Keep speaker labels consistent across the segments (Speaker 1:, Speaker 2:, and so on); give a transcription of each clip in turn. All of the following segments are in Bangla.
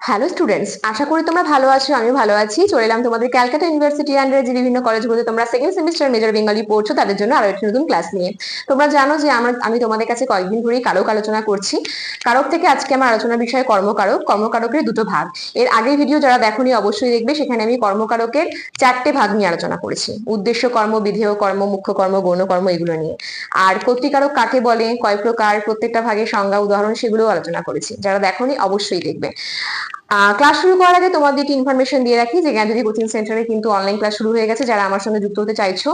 Speaker 1: হ্যালো স্টুডেন্টস আশা করি তোমরা ভালো আছো, আমিও ভালো আছি। চলে এলাম তোমাদের ক্যালকাটা ইউনিভার্সিটি আন্ডারে যে বিভিন্ন কলেজগুলোতে তোমরা সেকেন্ড সেমিস্টার মেজর বেঙ্গলি পড়ছো, তাদের জন্য আরও একটি নতুন ক্লাস নিয়ে। তোমরা জানো যে আমরা, আমি তোমাদের কাছে কয়েকদিন ধরেই কারক আলোচনা করছি। কারক থেকে আজকে আমার আলোচনার বিষয় কর্মকারক। কর্মকারকের দুটো ভাগ। এর আগের ভিডিও যারা দেখোনি, অবশ্যই দেখবে। সেখানে আমি কর্মকারকের চারটে ভাগ নিয়ে আলোচনা করেছি। উদ্দেশ্য কর্ম, বিধেয় কর্ম, মুখ্য কর্ম, গৌণ কর্ম এগুলো নিয়ে। আর কর্তৃকারক কাকে বলে, কয় প্রকার, প্রত্যেকটা ভাগের সংজ্ঞা, উদাহরণ সেগুলোও আলোচনা করেছি। যারা দেখোনি, অবশ্যই দেখবে। ক্লাস শুরু করার আগে তোমাদের একটি ইনফরমেশন দিয়ে রাখি যে জ্ঞানজ্যোতি কোচিং সেন্টারে কিন্তু অনলাইন ক্লাস শুরু হয়ে গেছে। যারা আমার সঙ্গে যুক্ত হতে চাইছো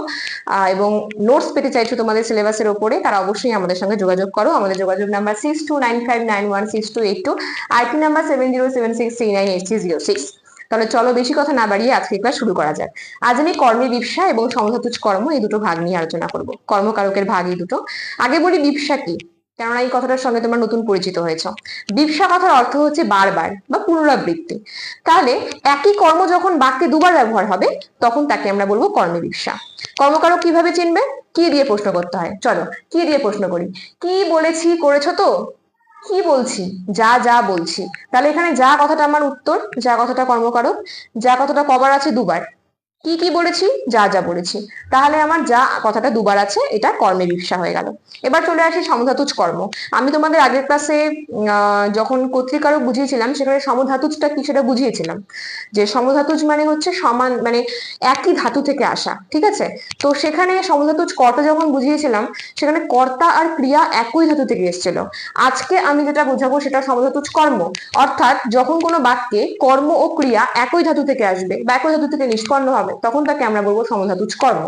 Speaker 1: এবং নোটস পেতে চাইছো তোমাদের সিলেবাসের ওপরে, তারা অবশ্যই আমাদের সঙ্গে যোগাযোগ করো। আমাদের যোগাযোগ number six two nine five nine one six two eight two IT number seven zero seven six three nine eight three zero six তাহলে চলো বেশি কথা না বাড়িয়ে আজকে ক্লাস শুরু করা যাক। আজ আমি কর্মের বিবসা এবং সমধাতুজ কর্ম এই দুটো ভাগ নিয়ে আলোচনা করব। কর্মকারকের ভাগ এই দুটো। আগে বলি বিবসা কি? কেননা এই কথাটার সঙ্গে তোমরা নতুন পরিচিত হয়েছ। বিবসা কথার অর্থ হচ্ছে বারবার বা পুনরাবৃত্তি। তাহলে একই কর্ম যখন বাক্যে দুবার ব্যবহার হবে, তখন তাকে আমরা বলব কর্মে বিবসা কর্মকারক কীভাবে চিনবে? কি দিয়ে প্রশ্ন করতে হয়? চলো, কি দিয়ে প্রশ্ন করি? কি বলেছি, করেছ তো? কি বলছি? যা যা বলছি। তাহলে এখানে যা কথাটা আমার উত্তর, যা কথাটা কর্মকারক, যা কথাটা কবার আছে দুবার। কি কি বলেছি? যা যা বলেছি। তাহলে আমার যা কথাটা দুবার আছে, এটা কর্মে বিবসা হয়ে গেল। এবার চলে আসি সমধাতুজ কর্ম। আমি তোমাদের আগের ক্লাসে যখন কর্তৃকারক বুঝিয়েছিলাম, সেখানে সমধাতুজটা কি সেটা বুঝিয়েছিলাম। যে সমধাতুজ মানে হচ্ছে সমান মানে একই ধাতু থেকে আসা, ঠিক আছে? তো সেখানে সমধাতুজ কর্তা যখন বুঝিয়েছিলাম, সেখানে কর্তা আর ক্রিয়া একই ধাতু থেকে এসেছিল। আজকে আমি যেটা বোঝাবো সেটা সমধাতুজ কর্ম। অর্থাৎ যখন কোনো বাক্যে কর্ম ও ক্রিয়া একই ধাতু থেকে আসবে বা একই ধাতু থেকে নিষ্পন্ন হবে তখন তাকে আমরা বলব সমধাতুজ কর্ম।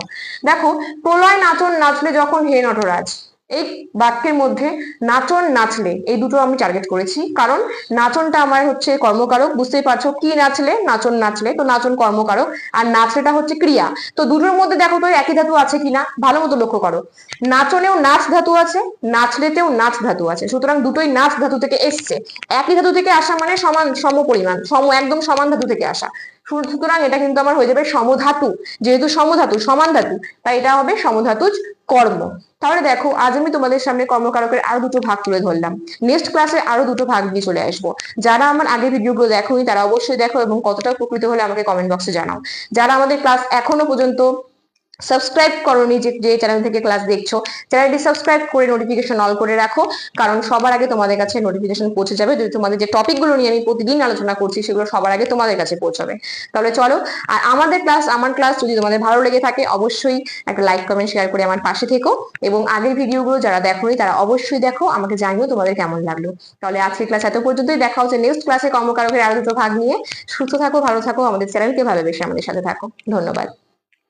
Speaker 1: দেখো, প্রলয়, নাচন, নাচলে যখন হে নটরাজ, এই বাক্যের মধ্যে নাচন, নাচলে, এই দুটো আমি টার্গেট করেছি। কারণ নাচনটা আমার হচ্ছে কর্মকারক, বুঝতেই পারছ? কি নাচলে? নাচন, নাচলে। তো নাচন কর্মকারক, আর নাচলেটা হচ্ছে ক্রিয়া। তো দুটোর মধ্যে দেখো তো একই ধাতু আছে কিনা? ভালো মতো লক্ষ্য করো। নাচনেও নাচ ধাতু আছে, নাচলেতেও নাচ ধাতু আছে। সুতরাং দুটোই নাচ ধাতু থেকে এসছে। একই ধাতু থেকে আসা মানে সমান সম পরিমাণ সম, একদম সমান ধাতু থেকে আসা। সুতরাং এটা কিন্তু আমার হয়ে যাবে সমধাতু, যেহেতু সমধাতু, সমান ধাতু, তাই এটা হবে সমধাতুজ কর্ম। তাহলে দেখো, আজ আমি তোমাদের সামনে কর্মকারকের আরও দুটো ভাগ তুলে ধরলাম। নেক্সট ক্লাসে আরও দুটো ভাগ নিয়ে চলে আসব। যারা আমার আগের ভিডিওগুলো দেখোনি, তারা অবশ্যই দেখো এবং কতটা উপকৃত হলে আমাকে কমেন্ট বক্সে জানাও। যারা আমাদের ক্লাস এখনও পর্যন্ত সাবস্ক্রাইব করোনি যে যে চ্যানেল থেকে ক্লাস দেখছ। চ্যানেলটি সাবস্ক্রাইব করে নোটিফিকেশন অল করে রাখো, কারণ সবার আগে তোমাদের কাছে নোটিফিকেশন পৌঁছে যাবে। যদি তোমাদের যে টপিকগুলো নিয়ে আমি প্রতিদিন আলোচনা করছি, সেগুলো সবার আগে তোমাদের কাছে পৌঁছাবে। তাহলে চলো, আর আমাদের ক্লাস আমার ক্লাস যদি তোমাদের ভালো লেগে থাকে, অবশ্যই একটা লাইক কমেন্ট শেয়ার করে আমার পাশে থেকো। এবং আগের ভিডিওগুলো যারা দেখোনি, তারা অবশ্যই দেখো, আমাকে জানিও তোমাদের কেমন লাগল। তাহলে আজকের ক্লাস এত পর্যন্তই, দেখা হচ্ছে নেক্সট ক্লাসে কর্মকারকের আরও দুটো ভাগ নিয়ে। সুস্থ থাকো, ভালো থাকো, আমাদের চ্যানেলকে ভালোবেসে আমাদের সাথে থাকো। ধন্যবাদ।